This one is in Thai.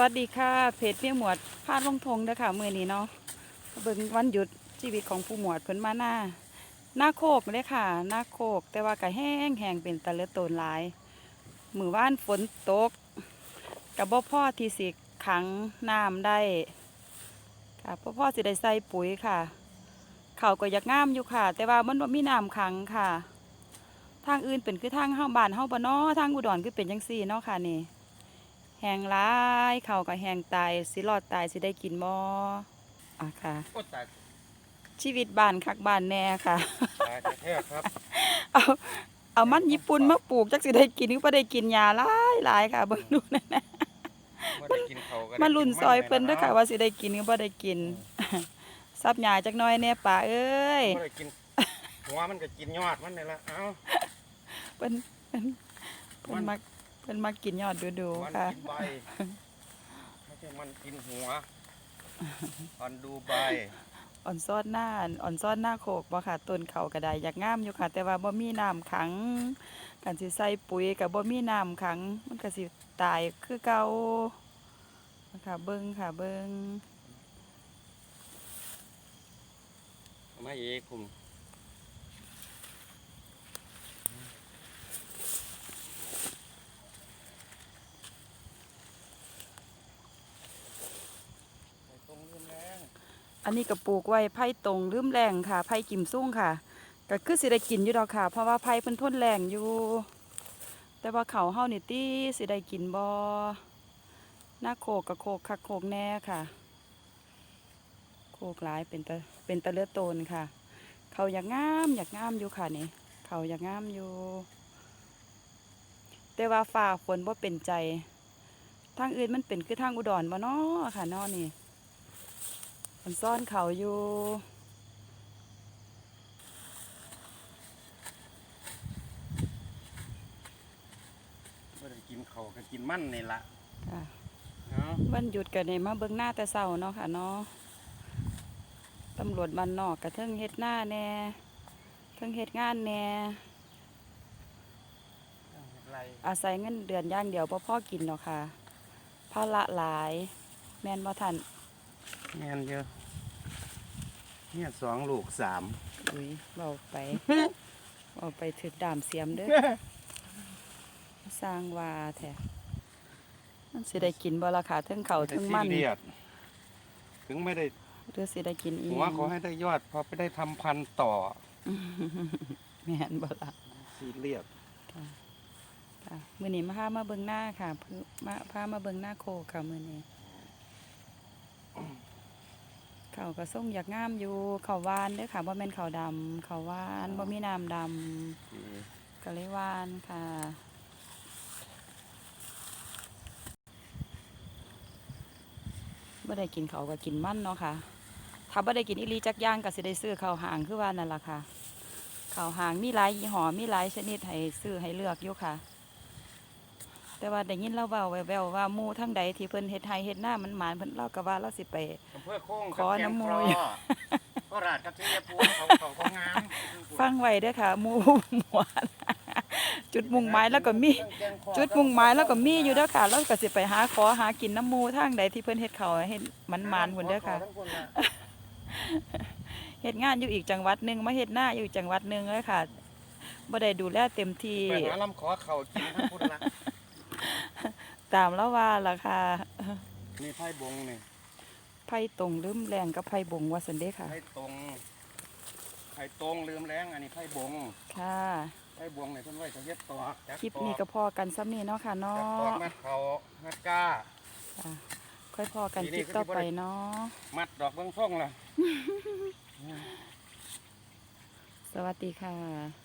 วัสดีค่ะ เพจพี่หมวดพาดลงทงเด้อค่ะมือนี้เนาะเบิ่งวันหยุดชีวิตของผู้หมวดเพิ่นมาหน้า หน้าโคกเด้อค่ะ หน้าโคก แต่ว่าก็แห้งแห้งเป็นตะเลือโตนหลาย มือวานฝนตกก็บ่พ่อที่สิขังน้ำได้ค่ะบ่อพ่อสิได้ใส่ปุ๋ยค่ะเขาก็อยากงามอยู่ค่ะ แต่ว่ามันบ่มีน้ำขังค่ะ ทางอื่นเป็นคือทางเฮาบ้านเฮาบ่เนาะทางอุดรคือเป็นจังซี่เนาะค่ะนี่ แหงร้ายเขาก็แหงตายสิรอดตายสิได้กินบ่อะค่ะก็ตายชีวิตบ้านคักบ้านแน่ค่ะ ตายแท้ๆครับเอาเอามันญี่ปุ่นมาปลูกจักสิได้กินหรือบ่ได้กินยาหลายหลายค่ะเบิ่งดูนั่นนะบ่ได้กินเขาวก็ได้มาลุ้นซอยเพิ่นเด้อค่ะว่าว่าสิได้กินหรือบ่ได้กินซับหญ้าจักหน่อยแน่ป่าเอ้ยบ่ได้กินหัวมันก็กินยอดมันนี่ละเอ้าเพิ่นเพิ่นเพิ่นมัก เพิ่นมักกินยอดดูมันๆค่ะ กินใบ ไม่ใช่มันกินหัวอันดูใบ อ่อนซ้อนหน้าอ่อนซ้อนหน้าโคกบ่ค่ะต้นเขาก็ได้อยากงามอยู่ค่ะ แต่ว่าบ่มีน้ำขังกันสิใส่ปุ๋ยก็บ่มีน้ำขัง มันก็สิตายคือเก่าค่ะเบิ่งค่ะเบิ่งเอามาอีกคุณไปตรงลืมแรง อันนี้ก็ปลูกไว้ไผ่ตรงลืมแรงค่ะไผ่กิมซุ่งค่ะก็คือสิได้กินอยู่ดอกค่ะ เพราะว่าไผ่เพิ่นทนแรงอยู่ แต่ว่าเขาเฮานี่ติสิได้กินบ่หน้าโคกกับโคกคักโคกแน่ค่ะ โคกหลายเป็นตะเป็นตะเลือดโตนค่ะ เขาอยากงามอยากงามอยู่ค่ะนี่เขาอยากงามอยู่ แต่ว่าฟ้าฝนบ่เป็นใจทางอื่นมันเป็นคือทางอุดรบ่เนาะค่ะเนาะนี่ มันซ่อนเขาอยู่บ่ได้กินเขาวก็กินมันนี่ละค่ะเอ้าวันหยุดกันได้มาเบิ่งหน้าแต่เช้าเนาะค่ะเนาะตำรวจบ้านนอกกะเทิงเฮ็ดหน้าแหน่เทิงเฮ็ดงานแหน่ไรอาศัยเงินเดือนอย่างเดียวบ่พอกินเนาะค่ะภาระหลาย แม่นบ่ทัน แม่นเยอะเนี่ยสองลูกสามอุ้ยเบาไปเบาไปถึกดามเสียมเด้อสร้างว่าแท้มันสิได้กินบ่ล่ะค่ะเทั้งเขาวเทั้งมันไได้ซีเรียสถึงไม่ได้หรือสิได้กินอีหัวขอให้ได้ยอดพอไปได้ทำพันธุ์ต่อแม่นบ่ล่ะซีเรียสค่ะมื้อนี้มาพามาเบิ่งหน้าค่ะเพิ่งมาพามาเบิ่งหน้าโคค่ะมื้อนี้ เขาวก็ส่งอยากงามอยู่เขาวหวานเด้อค่ะบ่แม่นเขาวดำเขาวหวานบ่มีน้ำดำก็เลยหวานค่ะบ่ได้กินเขาวก็กินมันเนาะค่ะถ้าบ่ได้กินอีหลีจักอย่างก็สิได้ซื้อข้าวหางคือว่านั่นล่ะค่ะข้าวหางมีหลายยี่ห้อมีหลายชนิดให้ซื้อให้เลือกอยู่ค่ะ แต่ว่าได้ยินเล่าเบาแววๆว่าหมู่ทั้งใดที่เพิ่นเฮ็ดไห้เฮ็ดหน้ามันหมานเพิ่นเล่าก็ว่าเราสิไป อำเภอโค้งขอน้ำมูยโคราชกับชัยภูมิเขาเขาเขางามฟังไว้เด้อค่ะหมู่หมวดจุดมุ่งหมายแล้วก็มี จุดมุ่งหมายแล้วก็มีอยู่เด้อค่ะแล้วก็สิไปหาขอหากินน้ำหมูทางใดที่เพิ่นเฮ็ดเขาวให้เฮ็ดมันมานๆพุ่นเด้อค่ะทั้งนน่ะเฮ็ดงานอยู่อีกจังหวัดหนึงมาเฮ็ดหน้าอยู่อีกจังหวัดหนึงเลยค่ะบ่ได้ดูแลเต็มที่ ไปหาลำขอเขากินทั้งคนละ ตามแล้วว่าล่ะค่ะนี่ไพ่บงนี่ไผตรงลืมแรงกับไผบงว่าซั่นเด้ค่ะไพ่ตรงไพ่ตรงลืมแรงอันนี้ไพ่บงค่ะไพ่บงนี่เพิ่นไว้จะเย็ดตอกจักคลิปตอกนี้ก็พอกันซ้ำนี้เนาะค่ะเนาจักตอกะมัดเขามัดก้าค่ะค่อยพอกันทีคนี้ลิปก็ต่อสิบ่ไปได้เนาะมัดดอกเบื้องส่งล่ะสวัสดีค่ะ